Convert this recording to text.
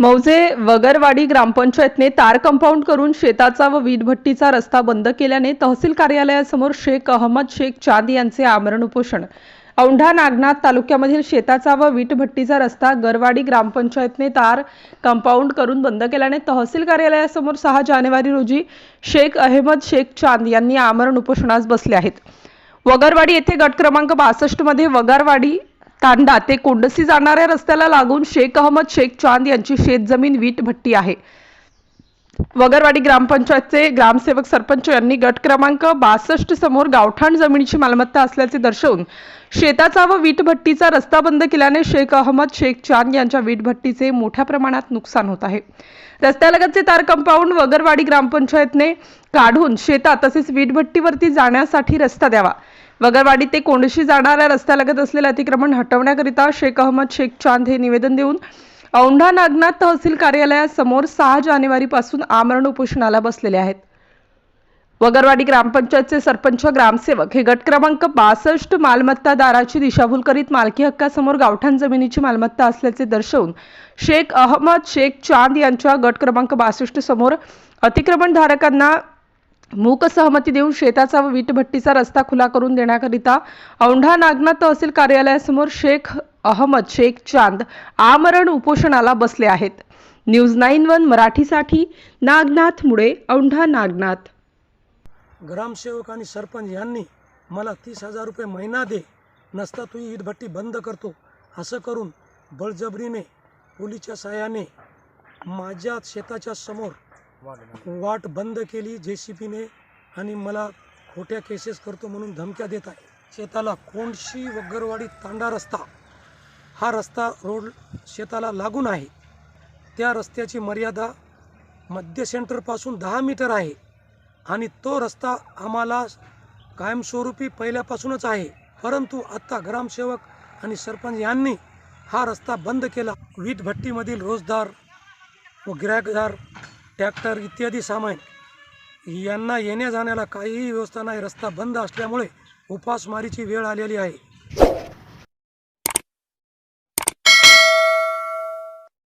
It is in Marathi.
मौजे वगरवाडी ग्रामपंचायतने तार कंपाऊंड करून शेताचा व वीटभट्टीचा रस्ता बंद केल्याने तहसील कार्यालयासमोर शेख अहमद शेख चांद यांचे आमरण उपोषण. औंढा नागनाथ तालुक्यामधील शेताचा व वीटभट्टीचा रस्ता गरवाडी ग्रामपंचायतने तार कंपाऊंड करून बंद केल्याने तहसील कार्यालयासमोर सहा जानेवारी रोजी शेख अहमद शेख चांद यांनी आमरण उपोषणास बसले आहेत. वगरवाडी येथे गट क्रमांक बासष्टमध्ये वगरवाडी तांडा ते कोंडसी जाणाऱ्या रस्त्याला लागून शेख अहमद शेख चांद यांची शेतजमीन वीट भट्टी आहे. वगरवाडी ग्रामपंचायतचे ग्रामसेवक सरपंच यांनी गट क्रमांक बासष्ट समोर गावठाण जमिनीची मालमत्ता असल्याचे दर्शवून शेताचा व वीटभट्टीचा रस्ता बंद केल्याने शेख अहमद शेख चांद यांच्या वीटभट्टीचे मोठ्या प्रमाणात नुकसान होत आहे. रस्त्यालगतचे तार कंपाऊंड वगरवाडी ग्रामपंचायतने काढून शेतात तसेच वीटभट्टीवरती जाण्यासाठी रस्ता द्यावा. वगरवाडी ते कोंडशी जाणाऱ्या रस्त्यालगत असलेले अतिक्रमण हटवण्याकरिता शेख अहमद शेख चांद हे निवेदन देऊन औंढा नागनाथ तहसील कार्यालयासमोर सहा जानेवारीपासून आमरण उपोषणाला बसलेले आहेत. वगरवाडी ग्रामपंचायतचे सरपंच ग्रामसेवक हे गट क्रमांक बासष्ट मालमत्तादाराची दिशाभूल करीत मालकी हक्कासमोर गावठाण जमिनीची मालमत्ता असल्याचे दर्शवून शेख अहमद शेख चांद यांच्या गट क्रमांक बासष्ट समोर अतिक्रमणधारकांना मूक सहमती देऊन शेताचा व वीटभट्टीचा रस्ता खुला करून देण्याकरिता औंढा नागनाथ तहसील कार्यालयासमोर शेख अहमद शेख चांद आमरण उपोषणाला बसले आहेत. न्यूज नाईन वन मराठीसाठी नागनाथ मुळे औंढा नागनाथ. ग्रामसेवक आणि सरपंच यांनी मला तीस हजार रुपये महिना दे नसता तू ही बंद करतो असं करून बळजबरीने पोलीसच्या साह्याने माझ्या शेताच्या समोर वाट बंद केली जे सी पीने आणि मला खोट्या केसेस करतो म्हणून धमक्या देत आहे. शेताला कोंडशी वगरवाडी तांडा रस्ता. हा रस्ता रोड शेताला लागून आहे. त्या रस्त्याची मर्यादा मध्य सेंटरपासून दहा मीटर आहे आणि तो रस्ता आम्हाला कायमस्वरूपी पहिल्यापासूनच आहे. परंतु आत्ता ग्रामसेवक आणि सरपंच यांनी हा रस्ता बंद केला. वीटभट्टीमधील रोजदार व गिरायकदार ट्रॅक्टर इत्यादी सामान यांना येण्या जाण्याला काहीही व्यवस्था नाही. रस्ता बंद असल्यामुळे उपासमारीची वेळ आलेली आहे.